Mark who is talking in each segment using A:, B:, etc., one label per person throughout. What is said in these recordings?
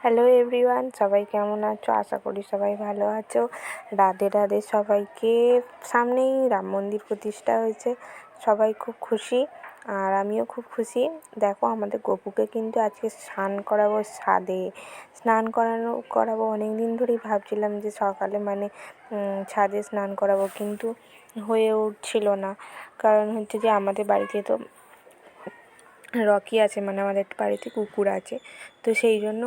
A: Hello everyone সবাই কেমন আছো? আশা করি সবাই ভালো আছো। রাধে রাধে সবাইকে। সামনেই রাম মন্দির প্রতিষ্ঠা হয়েছে। সবাই খুব খুশি, আর আমিও খুব খুশি। দেখো, আমাদের গপুকে কিন্তু আজকে স্নান করাবো ছাদে। স্নান করানো, করাবো অনেক দিন ধরেই ভাবছিলাম যে সকালে মানে ছাদে স্নান করাবো, কিন্তু হয়ে উঠছিল না। কারণ হচ্ছে যে আমাদের বাড়িতে তো রকি আছে মানে আমাদের বাড়িতে কুকুর আছে। তো সেই জন্য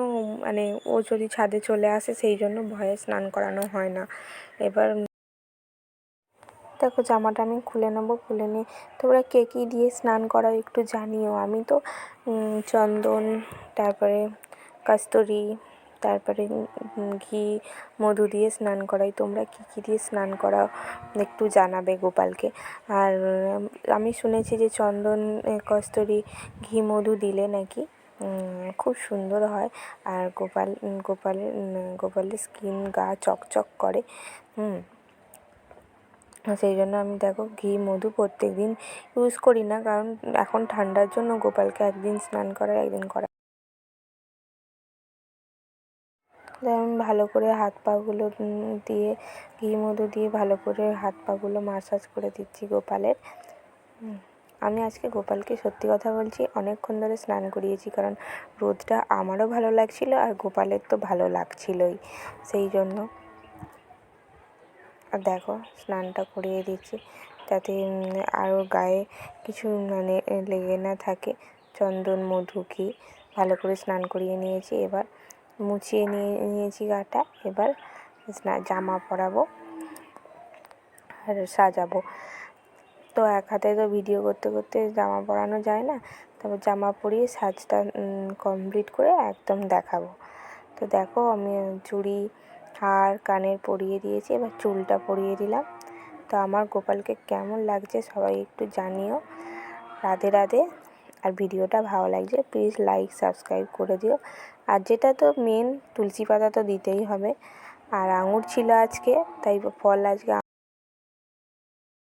A: মানে ও যদি ছাদে চলে আসে, সেই জন্য ভয়ে স্নান করানো হয় না। এবার দেখো, জামাটা আমি খুলে নেব, খুলে নিয়ে তোমরা কে কী দিয়ে স্নান করাও একটু জানিও। আমি তো চন্দন, তারপরে কস্তুরি তারপরে ঘি, মধু দিয়ে স্নান করাই। তোমরা কী কী দিয়ে স্নান করাও একটু জানাবে গোপালকে। আর আমি শুনেছি যে চন্দন কস্তুরি ঘি, মধু দিলে নাকি খুব সুন্দর হয়। আর গোপাল গোপালের গোপালের স্কিন গা চকচক করে, হুম। সেই জন্য আমি দেখো ঘি, মধু প্রত্যেক দিন ইউজ করি না। কারণ এখন ঠান্ডার জন্য গোপালকে একদিন স্নান করাই, একদিন করা ভালো করে হাত পাগুলো দিয়ে, ঘি মধু দিয়ে ভালো করে হাত পাগুলো মাসাজ করে দিচ্ছি গোপালের। আমি আজকে গোপালকে সত্যি কথা বলছি, অনেকক্ষণ ধরে স্নান করিয়েছি কারণ রোদটা আমারও ভালো লাগছিল আর গোপালের তো ভালো লাগছিলোই, সেই জন্য। আর দেখো, স্নানটা করিয়ে দিচ্ছি যাতে আরও গায়ে কিছু মানে লেগে না থাকে। চন্দন, মধু, ঘি ভালো করে স্নান করিয়ে নিয়েছি এবার। মুছিয়ে নিয়ে নিয়েছি গাটা, এবার জামা পরাবো আর সাজাবো। তো এক হাতে তো ভিডিও করতে করতে জামা পরানো যায় না, তারপর জামা পরিয়ে সাজটা কমপ্লিট করে একদম দেখাবো। তো দেখো আমি চুড়ি, হার, কানের পরিয়ে দিয়েছি, এবার চুলটা পরিয়ে দিলাম। তো আমার গোপালকে কেমন লাগছে সবাই একটু জানিও। রাধে রাধে। আর ভিডিওটা ভালো লাগছে প্লিজ লাইক, সাবস্ক্রাইব করে দিও। আর যেটা তো মেন তুলসী পাতা তো দিতেই হবে। আর আঙুর ছিল আজকে, তাই ফল আজকে